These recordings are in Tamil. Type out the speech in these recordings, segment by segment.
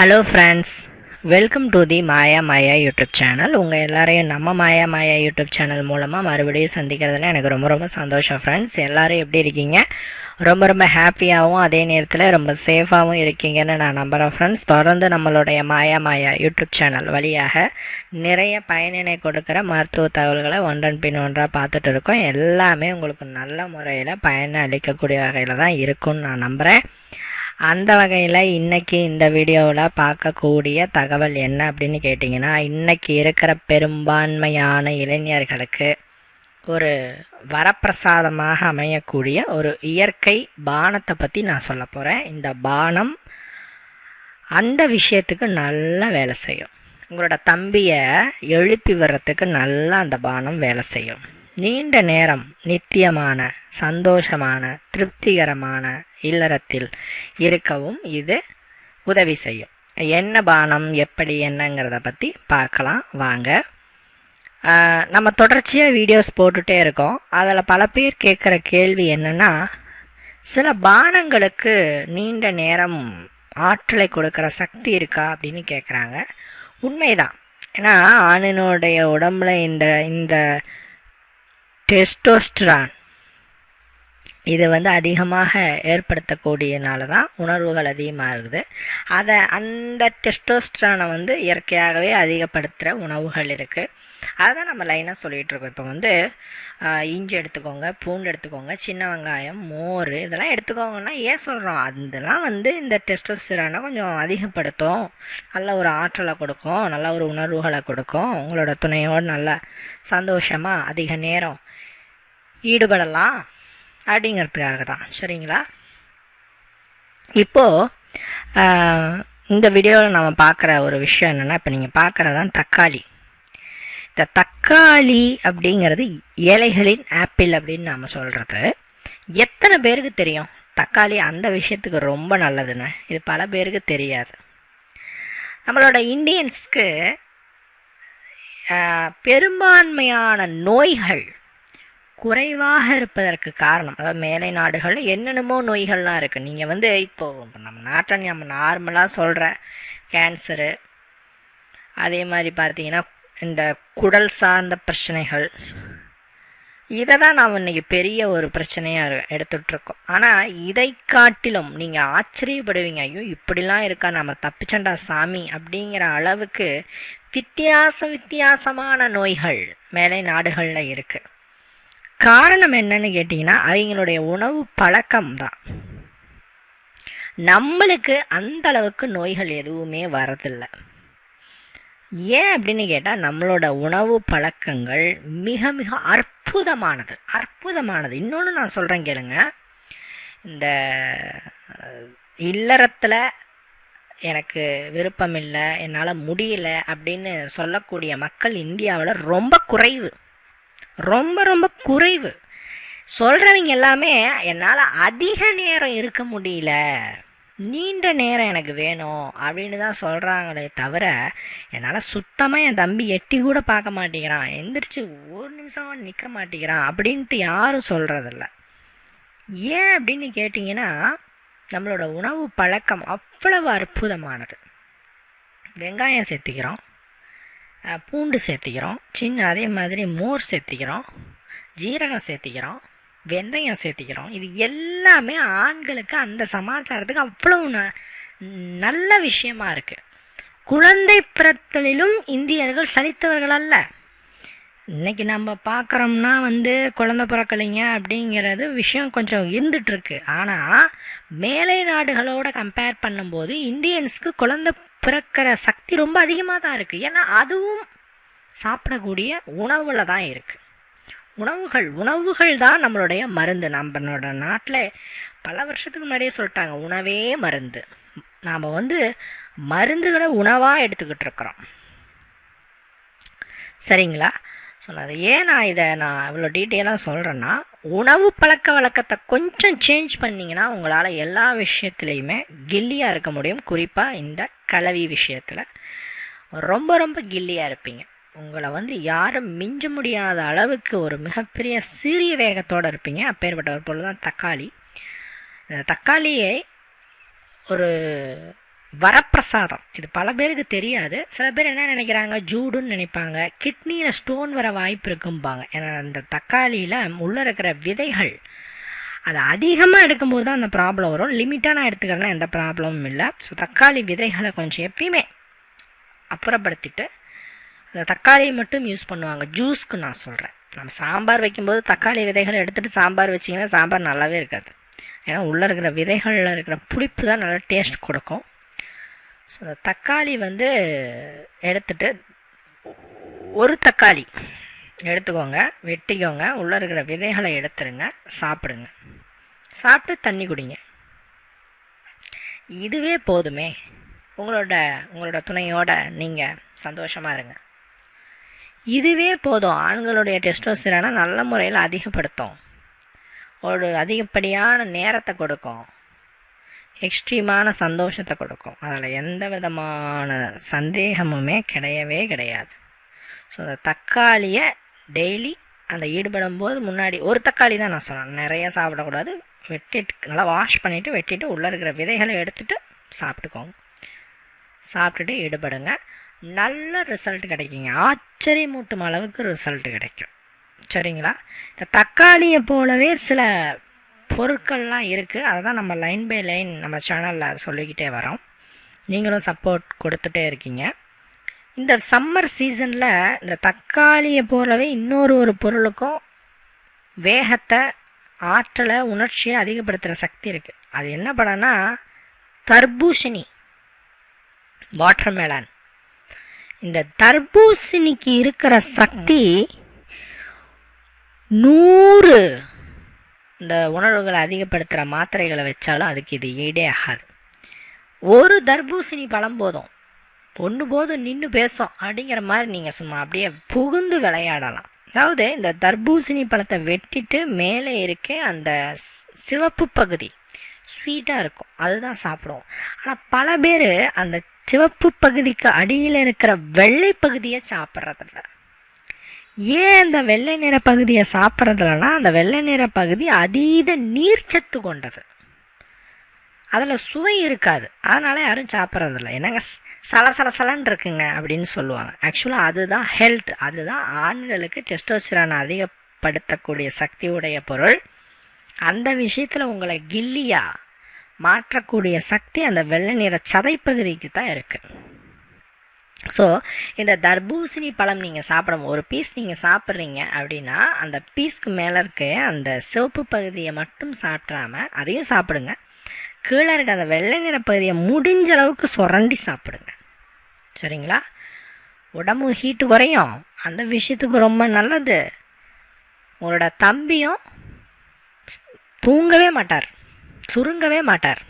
Hello friends welcome to the Maya Maya YouTube channel உங்கள் எல்லாரையும் நம்ம மாயா மாயா யூடியூப் சேனல் மூலமாக மறுபடியும் சந்திக்கிறதுல எனக்கு ரொம்ப ரொம்ப சந்தோஷம் ஃப்ரெண்ட்ஸ் எல்லோரும் எப்படி இருக்கீங்க? ரொம்ப ரொம்ப ஹாப்பியாகவும் அதே நேரத்தில் ரொம்ப சேஃபாகவும் இருக்கீங்கன்னு நான் நம்புகிறேன் ஃப்ரெண்ட்ஸ் தொடர்ந்து நம்மளுடைய மாயா மாயா யூடியூப் சேனல் வழியாக நிறைய பயனினை கொடுக்குற மருத்துவ தகவல்களை ஒன்றன் பின் ஒன்றாக பார்த்துட்டு இருக்கோம். எல்லாமே உங்களுக்கு நல்ல முறையில் பயனை அளிக்கக்கூடிய வகையில் தான் இருக்கும்னு நான் நம்புகிறேன் அந்த வகையில் இன்னைக்கு இந்த வீடியோவில் பார்க்கக்கூடிய தகவல் என்ன அப்படின்னு கேட்டிங்கன்னா இன்னைக்கு இருக்கிற பெரும்பான்மையான இளைஞர்களுக்கு ஒரு வரப்பிரசாதமாக அமையக்கூடிய ஒரு இயற்கை பானத்தை பற்றி நான் சொல்ல போகிறேன் இந்த பானம் அந்த விஷயத்துக்கு நல்லா வேலை செய்யும். உங்களோட தம்பியை எழுப்பி வர்றதுக்கு நல்லா அந்த பானம் வேலை செய்யும். நீண்ட நேரம் நித்தியமான சந்தோஷமான திருப்திகரமான இல்லறத்தில் இருக்கவும் இது உதவி செய்யும். என்ன பானம் எப்படி என்னங்கிறத பற்றி பார்க்கலாம். வாங்க. நம்ம தொடர்ச்சியாக வீடியோஸ் போட்டுகிட்டே இருக்கோம். அதில் பல பேர் கேட்குற கேள்வி என்னென்னா சில பானங்களுக்கு நீண்ட நேரம் ஆற்றலை கொடுக்குற சக்தி இருக்கா அப்படின்னு கேட்குறாங்க உண்மைதான். ஏன்னா ஆணினுடைய உடம்புல இந்த இந்த டெஸ்டோஸ்ட்ரான். இது வந்து அதிகமாக ஏற்படுத்தக்கூடியனால தான் உணர்வுகள் அதிகமாக இருக்குது அதை அந்த டெஸ்டோஸ்ட்ரானை வந்து இயற்கையாகவே அதிகப்படுத்துகிற உணவுகள் இருக்குது அதை தான் நம்ம லைனாக சொல்லிகிட்டு இருக்கோம். இப்போ வந்து இஞ்சி எடுத்துக்கோங்க பூண்டு எடுத்துக்கோங்க சின்ன வெங்காயம் மோர் இதெல்லாம் எடுத்துக்கோங்கன்னா ஏன் சொல்கிறோம் அதெல்லாம் வந்து இந்த டெஸ்டோஸ்டிரானை கொஞ்சம் அதிகப்படுத்தும். நல்ல ஒரு ஆற்றலை கொடுக்கும் நல்ல ஒரு உணர்வுகளை கொடுக்கும். உங்களோட துணையோடு நல்ல சந்தோஷமாக அதிக நேரம் ஈடுபடலாம் அப்படிங்கிறதுக்காக தான் சரிங்களா இப்போது இந்த வீடியோவில் நம்ம பார்க்குற ஒரு விஷயம் என்னென்னா இப்போ நீங்கள் பார்க்குறதான் தக்காளி. இந்த தக்காளி அப்படிங்கிறது ஏழைகளின் ஆப்பிள் அப்படின்னு நாம் சொல்கிறது எத்தனை பேருக்கு தெரியும்? தக்காளி அந்த விஷயத்துக்கு ரொம்ப நல்லதுன்னு. இது பல பேருக்கு தெரியாது. நம்மளோட இந்தியன்ஸ்க்கு பெரும்பான்மையான நோய்கள் குறைவாக இருப்பதற்கு காரணம். அதாவது மேலை நாடுகளில் என்னென்னமோ நோய்கள்லாம் இருக்குது நீங்கள் வந்து இப்போது நம்ம நாட்டில் நம்ம நார்மலாக சொல்கிற கேன்சரு அதே மாதிரி பார்த்தீங்கன்னா இந்த குடல் சார்ந்த பிரச்சனைகள் இதை தான் நாம் இன்னைக்கு பெரிய ஒரு பிரச்சனையாக எடுத்துகிட்ருக்கோம் ஆனால் இதை காட்டிலும் நீங்கள் ஆச்சரியப்படுவீங்க. ஐயோ இப்படிலாம் இருக்கா? நம்ம தப்பிச்சண்டா சாமி அப்படிங்கிற அளவுக்கு வித்தியாச வித்தியாசமான நோய்கள் மேலை நாடுகளில் இருக்குது காரணம் என்னன்னு கேட்டிங்கன்னா அவங்களுடைய உணவு பழக்கம் தான் நம்மளுக்கு அந்த அளவுக்கு நோய்கள் எதுவுமே வரதில்லை. ஏன் அப்படின்னு கேட்டால் நம்மளோட உணவு பழக்கங்கள் மிக மிக அற்புதமானது. அற்புதமானது. இன்னொன்று நான் சொல்கிறேன் கேளுங்க. இந்த இல்லறத்தில் எனக்கு விருப்பம் இல்லை என்னால் முடியல அப்படின்னு சொல்லக்கூடிய மக்கள் இந்தியாவில் ரொம்ப குறைவு. ரொம்ப ரொம்ப குறைவு. சொல்கிறவங்க எல்லாமே என்னால் அதிக நேரம் இருக்க முடியல. நீண்ட நேரம் எனக்கு வேணும். அப்படின்னு தான் சொல்கிறாங்களே தவிர என்னால் சுத்தமாக என் தம்பி எட்டி கூட பார்க்க மாட்டேங்கிறான். எந்திரிச்சு ஒரு நிமிஷம் நிற்க மாட்டேங்கிறான் அப்படின்ட்டு யாரும் சொல்கிறதில்ல ஏன் அப்படின்னு கேட்டிங்கன்னா நம்மளோட உணவு பழக்கம் அவ்வளவு அற்புதமானது. வெங்காயம் சேர்த்திக்கிறோம். பூண்டு சேர்த்திக்கிறோம். சின்ன அதே மாதிரி மோர் சேர்த்திக்கிறோம். ஜீரகம் சேர்த்திக்கிறோம். வெந்தயம் சேர்த்திக்கிறோம். இது எல்லாமே ஆண்களுக்கு அந்த சமாச்சாரத்துக்கு அவ்வளவு ந- நல்ல விஷயமா இருக்குது குழந்தை பிறத்தலிலும் இந்தியர்கள் சலித்தவர்கள் அல்ல. இன்னைக்கு நம்ம பார்க்குறோம்னா வந்து குழந்த பிறக்கலைங்க அப்படிங்கிறது விஷயம் கொஞ்சம் இருந்துகிட்ருக்கு ஆனால் மேலை நாடுகளோட கம்பேர் பண்ணும்போது இந்தியன்ஸ்க்கு குழந்தை பிறக்கிற சக்தி ரொம்ப அதிகமாக தான் இருக்குது ஏன்னா அதுவும் சாப்பிடக்கூடிய உணவில் தான் இருக்குது உணவுகள் உணவுகள் தான் நம்மளுடைய மருந்து. நம்மளோட நாட்டில் பல வருஷத்துக்கு முன்னாடியே சொல்லிட்டாங்க உணவே மருந்து. நாம் வந்து மருந்துகளை உணவாக எடுத்துக்கிட்டு இருக்கிறோம். சரிங்களா? சொன்னது ஏன் நான் இதை நான் இவ்வளோ டீட்டெயிலாக சொல்கிறேன்னா உணவு பழக்க வழக்கத்தை கொஞ்சம் சேஞ்ச் பண்ணிங்கன்னா உங்களால் எல்லா விஷயத்துலையுமே கில்லியாக இருக்க முடியும். குறிப்பாக இந்த கலவி விஷயத்தில். ரொம்ப ரொம்ப கில்லியாக இருப்பீங்க. உங்களை வந்து யாரும் மிஞ்ச முடியாத அளவுக்கு ஒரு மிகப்பெரிய சீரிய வேகத்தோடு இருப்பீங்க. அப்பேற்பட்ட ஒரு பொருள் தான் தக்காளி. இந்த தக்காளியை ஒரு வரப்பிரசாதம். இது பல பேருக்கு தெரியாது. சில பேர் என்ன நினைக்கிறாங்க? ஜூடுன்னு நினைப்பாங்க. கிட்னியில் ஸ்டோன் வர வாய்ப்பு இருக்கும்பாங்க. ஏன்னா அந்த தக்காளியில் உள்ளே இருக்கிற விதைகள் அது அதிகமாக எடுக்கும்போது தான் அந்த ப்ராப்ளம் வரும். லிமிட்டாக நான் எடுத்துக்கிறேன்னா எந்த ப்ராப்ளமும் இல்லை. ஸோ தக்காளி விதைகளை கொஞ்சம் எப்பயுமே அப்புறப்படுத்திட்டு அந்த தக்காளியை மட்டும் யூஸ் பண்ணுவாங்க. ஜூஸ்க்கு நான் சொல்கிறேன் நம்ம சாம்பார் வைக்கும்போது தக்காளி விதைகளை எடுத்துகிட்டு சாம்பார் வச்சிங்கன்னா சாம்பார் நல்லாவே இருக்காது. ஏன்னா உள்ளே இருக்கிற விதைகளில் இருக்கிற புளிப்பு தான் நல்லா டேஸ்ட் கொடுக்கும். ஸோ அந்த தக்காளி வந்து எடுத்துட்டு ஒரு தக்காளி எடுத்துக்கோங்க வெட்டிக்கோங்க உள்ளே இருக்கிற விதைகளை எடுத்துருங்க சாப்பிடுங்க. சாப்பிட்டு தண்ணி குடிங்க. இதுவே போதுமே. உங்களோட உங்களோட துணையோட நீங்கள் சந்தோஷமாக இருங்க. இதுவே போதும். ஆண்களுடைய டெஸ்டோஸ்டிரானை நல்ல முறையில் அதிகப்படுத்தும். ஒரு அதிகப்படியான நேரத்தை கொடுக்கும். எக்ஸ்ட்ரீமான சந்தோஷத்தை கொடுக்கும். அதில் எந்த விதமான சந்தேகமுமே கிடையவே கிடையாது. ஸோ அந்த தக்காளியை டெய்லி அந்த ஈடுபடும் போது முன்னாடி ஒரு தக்காளி தான் நான் சொன்னேன். நிறைய சாப்பிடக்கூடாது. வெட்டிட்டு நல்லா வாஷ் பண்ணிவிட்டு வெட்டிட்டு உள்ளே இருக்கிற விதைகளை எடுத்துகிட்டு சாப்பிட்டுக்கோங்க. சாப்பிட்டுட்டு ஈடுபடுங்க. நல்ல ரிசல்ட் கிடைக்குங்க. ஆச்சரியமூட்டும் அளவுக்கு ரிசல்ட் கிடைக்கும். சரிங்களா? இந்த தக்காளியை போலவே சில பொருட்கள்லாம் இருக்குது அதை தான் நம்ம லைன் பை லைன் நம்ம சேனலில் சொல்லிக்கிட்டே வரோம். நீங்களும் சப்போர்ட் கொடுத்துட்டே இருக்கீங்க. இந்த சம்மர் சீசனில் இந்த தக்காளியை போலவே இன்னொரு ஒரு பொருளுக்கும் வேகத்தை ஆற்றலை உணர்ச்சியை அதிகப்படுத்துகிற சக்தி இருக்குது அது என்ன படம்னா தர்பூசணி வாட்டர்மெலான் இந்த தர்பூசணிக்கு இருக்கிற சக்தி நூறு இந்த உணர்வுகளை அதிகப்படுத்துகிற மாத்திரைகளை வச்சாலும் அதுக்கு இது ஈடே ஆகாது. ஒரு தர்பூசணி பழம் போதும். ஒன்று போதும் நின்று பேசும் அப்படிங்கிற மாதிரி நீங்கள் சும்மா அப்படியே புகுந்து விளையாடலாம். அதாவது இந்த தர்பூசணி பழத்தை வெட்டிட்டு மேலே இருக்க அந்த சிவப்பு பகுதி ஸ்வீட்டாக இருக்கும். அதுதான் சாப்பிடுவோம். ஆனால் பல பேர் அந்த சிவப்பு பகுதிக்கு அடியில் இருக்கிற வெள்ளை பகுதியை சாப்பிட்றதில்ல. ஏன் அந்த வெள்ளை நிற பகுதியை சாப்பிட்றதுலனா அந்த வெள்ளை நிற பகுதி அதீத நீர்ச்சத்து கொண்டது. அதில் சுவை இருக்காது. அதனால் யாரும் சாப்பிட்றதில்ல. என்னங்க சலசலசலன்னு இருக்குங்க அப்படின்னு சொல்லுவாங்க. ஆக்சுவலாக அதுதான் ஹெல்த் அதுதான் ஆண்களுக்கு டெஸ்டோசிரான் அதிகப்படுத்தக்கூடிய சக்தி உடைய பொருள். அந்த விஷயத்தில் உங்களை கில்லியாக மாற்றக்கூடிய சக்தி அந்த வெள்ளை நிற சதைப்பகுதிக்கு தான் இருக்குது ஸோ இந்த தர்பூசணி பழம் நீங்கள் சாப்பிடும் ஒரு பீஸ் நீங்கள் சாப்பிட்றீங்க அப்படின்னா அந்த பீஸ்க்கு மேலே இருக்க அந்த சிவப்பு பகுதியை மட்டும் சாப்பிட்றாம அதையும் சாப்பிடுங்க. கீழே இருக்க அந்த வெள்ளை நிற பகுதியை முடிஞ்ச அளவுக்கு சுரண்டி சாப்பிடுங்க. சரிங்களா? உடம்பு ஹீட்டு குறையும். அந்த விஷயத்துக்கு ரொம்ப நல்லது. உங்களோட தம்பியும் தூங்கவே மாட்டார். சுருங்கவே மாட்டார்.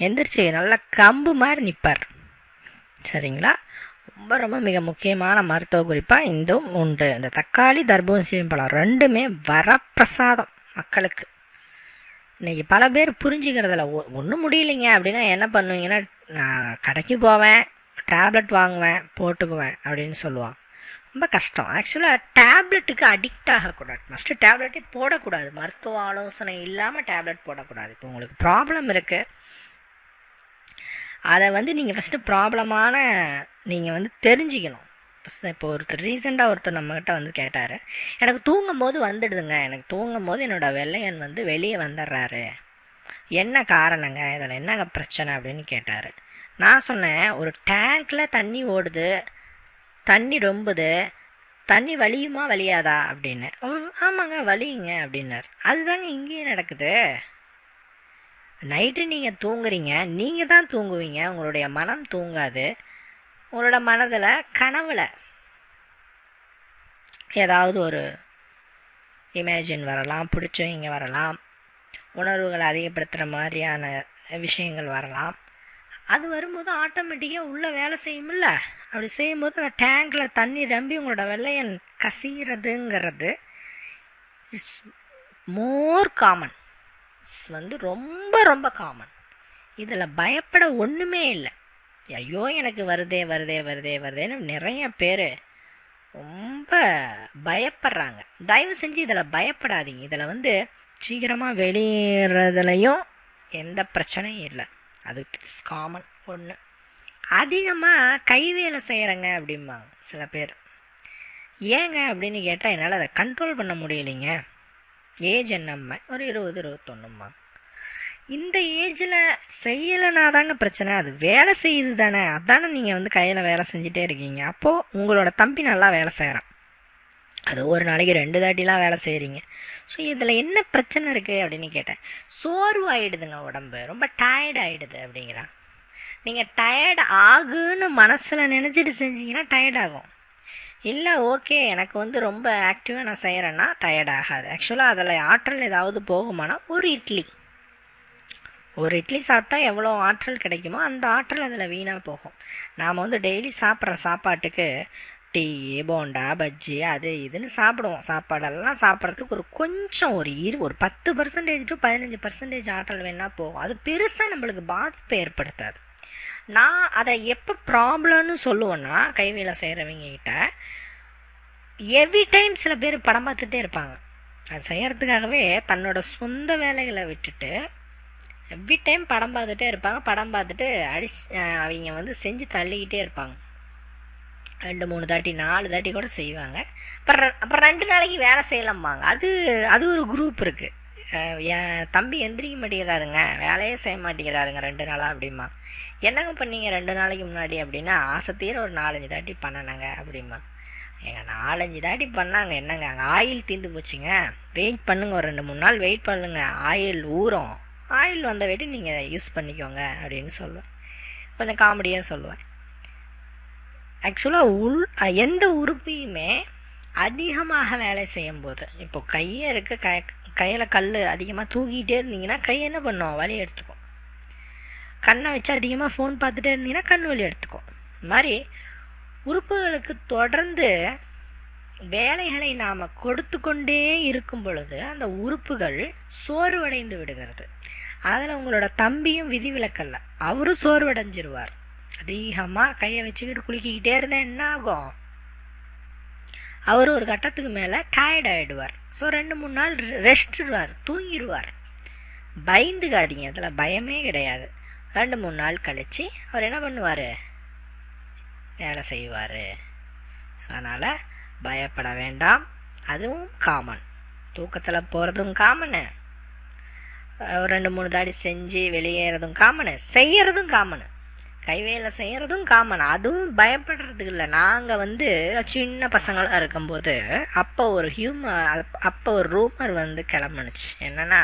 எந்திரிச்சு நல்ல கம்பு மாதிரி நிற்பார் சரிங்களா? ரொம்ப ரொம்ப மிக முக்கியமான மருத்துவ குறிப்பாக இந்தும் உண்டு. இந்த தக்காளி தர்பூசணி பழம் ரெண்டுமே வரப்பிரசாதம் மக்களுக்கு. இன்றைக்கி பல பேர் புரிஞ்சுக்கிறதில்ல ஒன்றும் முடியலைங்க. அப்படின்னா என்ன பண்ணுவீங்கன்னா நான் கடைக்கு போவேன் டேப்லெட் வாங்குவேன் போட்டுக்குவேன் அப்படின்னு சொல்லுவான் ரொம்ப கஷ்டம். ஆக்சுவலாக டேப்லெட்டுக்கு அடிக்ட் ஆகக்கூடாது. ஃபஸ்ட்டு டேப்லெட்டே போடக்கூடாது. மருத்துவ ஆலோசனை இல்லாமல் டேப்லெட் போடக்கூடாது. இப்போ உங்களுக்கு ப்ராப்ளம் இருக்குது அதை வந்து நீங்கள் ஃபஸ்ட்டு ப்ராப்ளமான நீங்கள் வந்து தெரிஞ்சுக்கணும். இப்போ ஒருத்தர் ரீசெண்டாக ஒருத்தர் நம்மக்கிட்ட வந்து கேட்டார். எனக்கு தூங்கும் போது வந்துடுதுங்க. எனக்கு தூங்கும் போது என்னோடய வெள்ளையன் வந்து வெளியே வந்துடுறாரு. என்ன காரணங்க? இதில் என்னங்க பிரச்சனை? அப்படின்னு கேட்டார். நான் சொன்னேன் ஒரு டேங்க்கில் தண்ணி ஓடுது. தண்ணி ரொம்புது. தண்ணி வலியுமா வலியாதா? அப்படின்னு. ஆமாங்க வலியுங்க. அப்படின்னார். அதுதாங்க இங்கேயும் நடக்குது. நைட்டு நீங்கள் தூங்குறீங்க. நீங்கள் தான் தூங்குவீங்க. உங்களுடைய மனம் தூங்காது. உங்களோட மனதில் கனவில் ஏதாவது ஒரு இமேஜின் வரலாம் பிடிச்சவங்க வரலாம் உணர்வுகளை அதிகப்படுத்துகிற மாதிரியான விஷயங்கள் வரலாம். அது வரும்போது ஆட்டோமேட்டிக்காக உள்ளே வேலை செய்யுமில்ல அப்படி செய்யும்போது அந்த டேங்கில் தண்ணி ரம்பி உங்களோட வெள்ளையன் கசிகிறதுங்கிறது இட்ஸ் மோர் காமன் வந்து ரொம்ப ரொம்ப காமன் இதில் பயப்பட ஒன்றுமே இல்லை. ஐயோ எனக்கு வருதே வருதே வருதே வருதேன்னு நிறைய பேர் ரொம்ப பயப்படுறாங்க. தயவு செஞ்சு இதில் பயப்படாதீங்க. இதில் வந்து சீக்கிரமாக வெளியேறதுலையும் எந்த பிரச்சனையும் இல்லை. அது காமன் ஒன்று அதிகமாக கை வேலை செய்கிறேங்க அப்படிம்பாங்க சில பேர். ஏங்க அப்படின்னு கேட்டால் என்னால் அதை கண்ட்ரோல் பண்ண முடியலைங்க. ஏஜ் என்னம்மா ஒரு இருபது இருபத்தொன்னும்மா. இந்த ஏஜில் செய்யலைனா தாங்க பிரச்சனை. அது வேலை செய்யுது தானே. அதானே நீங்கள் வந்து கையில் வேலை செஞ்சுட்டே இருக்கீங்க. அப்போது உங்களோட தம்பி நல்லா வேலை செய்கிறான் அது ஒரு நாளைக்கு ரெண்டு தாட்டிலாம் வேலை செய்கிறீங்க ஸோ இதில் என்ன பிரச்சனை இருக்குது அப்படின்னு கேட்டேன். சோர்வு ஆகிடுதுங்க உடம்பு. ரொம்ப டயர்ட் ஆகிடுது அப்படிங்கிறான். நீங்கள் டயர்ட் ஆகுன்னு மனசில் நினச்சிட்டு செஞ்சீங்கன்னா டயர்ட் ஆகும். இல்லை ஓகே எனக்கு வந்து ரொம்ப ஆக்டிவாக நான் செய்கிறேன்னா டயர்ட் ஆகாது. ஆக்சுவலாக அதில் ஆற்றல் ஏதாவது போகுமானா ஒரு இட்லி. ஒரு இட்லி சாப்பிட்டா எவ்வளோ ஆற்றல் கிடைக்குமோ அந்த ஆற்றல் அதில் வீணாக போகும். நாம் வந்து டெய்லி சாப்பிட்ற சாப்பாட்டுக்கு டீ போண்டா பஜ்ஜி அது இதுன்னு சாப்பிடுவோம். சாப்பாடெல்லாம் சாப்பிட்றதுக்கு ஒரு கொஞ்சம் ஒரு இரு ஒரு பத்து பர்சன்டேஜ் டு பதினஞ்சு பர்சன்டேஜ் ஆற்றல் வேணால் போகும். அது பெருசாக நம்மளுக்கு பாதிப்பை ஏற்படுத்தாது. நான் அதை எப்போ ப்ராப்ளம்னு சொல்லுவேன்னா கைவேலை செய்கிறவங்க கிட்ட எவ்ரி டைம் சில பேர் படம் பார்த்துட்டே இருப்பாங்க. அது செய்கிறதுக்காகவே தன்னோட சொந்த வேலைகளை விட்டுட்டு எவ்ரி டைம் படம் பார்த்துட்டே இருப்பாங்க. படம் பார்த்துட்டு அடிச்சு அவங்க வந்து செஞ்சு தள்ளிக்கிட்டே இருப்பாங்க. ரெண்டு மூணு தாட்டி நாலு தாட்டி கூட செய்வாங்க. அப்புறம் அப்புறம் ரெண்டு நாளைக்கு வேலை செய்யலாம்பாங்க. அது அது ஒரு குரூப் இருக்குது என் தம்பி எந்திரிக்க மாட்டேங்கிறாருங்க. வேலையே செய்ய மாட்டேங்கிறாருங்க ரெண்டு நாளாக அப்படிமா. என்னங்க பண்ணீங்க ரெண்டு நாளைக்கு முன்னாடி அப்படின்னா ஆசைத்தீர ஒரு நாலஞ்சு தாட்டி பண்ணனாங்க அப்படிமா. எங்க நாலஞ்சு தாட்டி பண்ணாங்க. என்னங்க அங்கே ஆயில் தீர்ந்து போச்சுங்க. வெயிட் பண்ணுங்க. ஒரு ரெண்டு மூணு நாள் வெயிட் பண்ணுங்க. ஆயில் ஊறும். ஆயில் வந்த வெயிட்டு நீங்கள் யூஸ் பண்ணிக்கோங்க அப்படின்னு சொல்லுவேன். கொஞ்சம் காமெடியாக சொல்லுவேன். ஆக்சுவலாக உள் எந்த உறுப்பையுமே அதிகமாக வேலை செய்யும்போது இப்போ கையை இருக்க கையில் கல் அதிகமாக தூக்கிட்டே இருந்தீங்கன்னா கை என்ன பண்ணுவோம் வலி எடுத்துக்கும். கண்ணை வச்சு அதிகமாக ஃபோன் பார்த்துட்டே இருந்தீங்கன்னா கண் வலி எடுத்துக்கும். இது மாதிரி உறுப்புகளுக்கு தொடர்ந்து வேலைகளை நாம் கொடுத்து கொண்டே இருக்கும் பொழுது அந்த உறுப்புகள் சோர்வடைந்து விடுகிறது. அதில் உங்களோட தம்பியும் விதிவிலக்கல்ல. அவரும் சோர்வடைஞ்சிருவார். அதிகமாக கையை வச்சுக்கிட்டு குளிக்கிக்கிட்டே இருந்தால் என்ன ஆகும்? அவர் ஒரு கட்டத்துக்கு மேலே டயர்ட் ஆகிடுவார் ஸோ ரெண்டு மூணு நாள் ரெஸ்ட்டுடுவார் தூங்கிடுவார் பயந்துக்காதீங்க அதில் பயமே கிடையாது. ரெண்டு மூணு நாள் கழித்து அவர் என்ன பண்ணுவார்? வேலை செய்வார். ஸோ அதனால் பயப்பட வேண்டாம். அதுவும் காமன் தூக்கத்தில் போகிறதும் காமனு ஒரு ரெண்டு மூணு தாடி செஞ்சு வெளியேறதும் காமனு செய்கிறதும் காமனு கைவேலை செய்கிறதும் காமன் அதுவும் பயப்படுறதுக்கு இல்லை. நாங்கள் வந்து சின்ன பசங்களாக இருக்கும்போது அப்போ ஒரு ஹியூமர் அப்போ ஒரு ரூமர் வந்து கிளம்புனுச்சு. என்னென்னா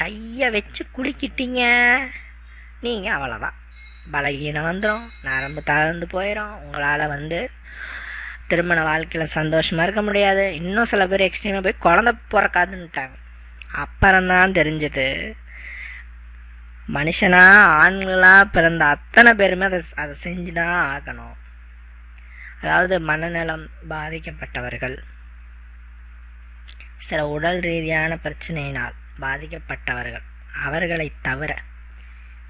கையை வச்சு குளிக்கிட்டீங்க நீங்கள் அவ்வளோதான் பலகீனம் வந்துடும் நரம்பு தளர்ந்து போயிடும் உங்களால் வந்து திருமண வாழ்க்கையில் சந்தோஷமாக இருக்க முடியாது. இன்னும் சில பேர் எக்ஸ்ட்ரீமாக போய் குழந்த பிறக்காதுன்னுட்டாங்க. அப்புறம்தான் தெரிஞ்சது மனுஷனா ஆண்களாக பிறந்த அத்தனை பேருமே அதை அதை செஞ்சு தான் ஆகணும். அதாவது மனநலம் பாதிக்கப்பட்டவர்கள். சில உடல் ரீதியான பிரச்சனையினால் பாதிக்கப்பட்டவர்கள். அவர்களை தவிர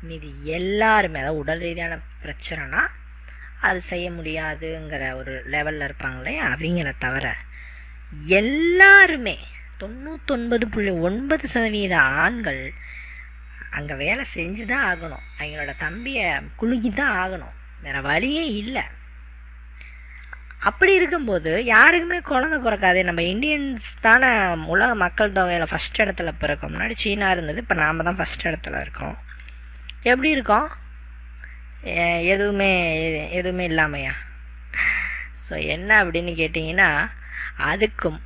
மீதி எல்லாருமே அதாவது உடல் ரீதியான பிரச்சனைனா அது செய்ய முடியாதுங்கிற ஒரு லெவலில் இருப்பாங்களே அவங்கள தவிர. எல்லாருமே தொண்ணூத்தொன்பது புள்ளி ஒன்பது சதவீத ஆண்கள் அங்கே வேலை செஞ்சு தான் ஆகணும். அவங்களோட தம்பியை குலுக்கி தான் ஆகணும். வேறு வழியே இல்லை. அப்படி இருக்கும்போது யாருக்குமே குழந்த பிறக்காது. நம்ம இந்தியன்ஸ் தானே உலக மக்கள் தொகையில் ஃபஸ்ட் இடத்துல பிறக்கும். முன்னாடி சீனா இருந்தது இப்போ நாம் தான் ஃபஸ்ட் இடத்துல இருக்கோம். எப்படி இருக்கோம்? எதுவுமே எதுவுமே இல்லாமையா? ஸோ என்ன அப்படின்னு கேட்டிங்கன்னா அதுக்கும்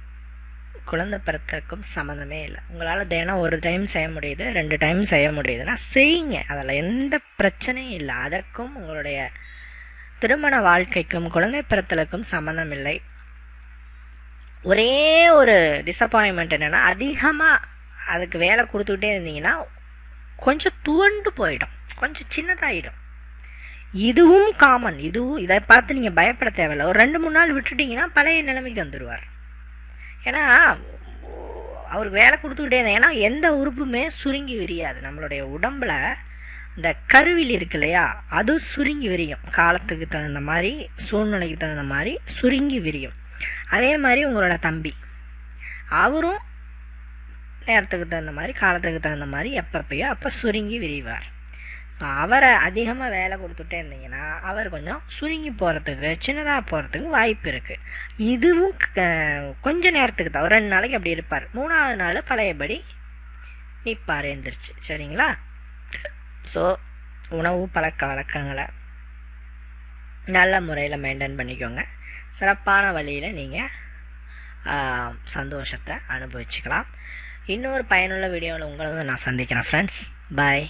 குழந்தை பிறத்திற்கும் சம்மந்தமே இல்லை. உங்களால் தினம் ஒரு டைம் செய்ய முடியுது ரெண்டு டைம் செய்ய முடியுதுன்னா செய்யுங்க. அதில் எந்த பிரச்சனையும் இல்லை. அதற்கும் உங்களுடைய திருமண வாழ்க்கைக்கும் குழந்தை பிறத்தலுக்கும் சம்மந்தம் இல்லை. ஒரே ஒரு டிசப்பாயின்மெண்ட் என்னென்னா அதிகமாக அதுக்கு வேலை கொடுத்துக்கிட்டே இருந்தீங்கன்னா கொஞ்சம் துவண்டு போயிடும். கொஞ்சம் சின்னதாகிடும் இதுவும் காமன் இதுவும் இதை பார்த்து நீங்கள் பயப்பட தேவையில்ல. ஒரு ரெண்டு மூணு நாள் விட்டுட்டிங்கன்னா பழைய நிலைமைக்கு வந்துடுவார் ஏன்னா அவருக்கு வேலை கொடுத்துக்கிட்டே இருந்தேன் ஏன்னா எந்த உறுப்புமே சுருங்கி விரியாது. நம்மளுடைய உடம்பில் இந்த கருவில் இருக்கு இல்லையா? அது சுருங்கி விரியும். காலத்துக்கு தகுந்த மாதிரி சூழ்நிலைக்கு தகுந்த மாதிரி சுருங்கி விரியும். அதே மாதிரி உங்களோட தம்பி. அவரும் நேரத்துக்கு தகுந்த மாதிரி காலத்துக்கு தகுந்த மாதிரி எப்பப்பையோ அப்போ சுருங்கி விரிவார். ஸோ அவரை அதிகமாக வேலை கொடுத்துட்டே இருந்தீங்கன்னா அவர் கொஞ்சம் சுருங்கி போகிறதுக்கு சின்னதாக போகிறதுக்கு வாய்ப்பு இருக்குது இதுவும் கொஞ்சம் கொஞ்ச நேரத்துக்கு தான். ஒரு ரெண்டு நாளைக்கு அப்படி இருப்பார். மூணாவது நாள் பழையபடி நிற்பார் எழுந்திரிச்சு சரிங்களா? ஸோ உணவு பழக்க வழக்கங்களை நல்ல முறையில் மெயின்டைன் பண்ணிக்கோங்க. சிறப்பான வழியில் நீங்கள் சந்தோஷத்தை அனுபவிச்சுக்கலாம். இன்னொரு பயனுள்ள வீடியோவில் உங்களை நான் சந்திக்கிறேன் ஃப்ரெண்ட்ஸ் பாய்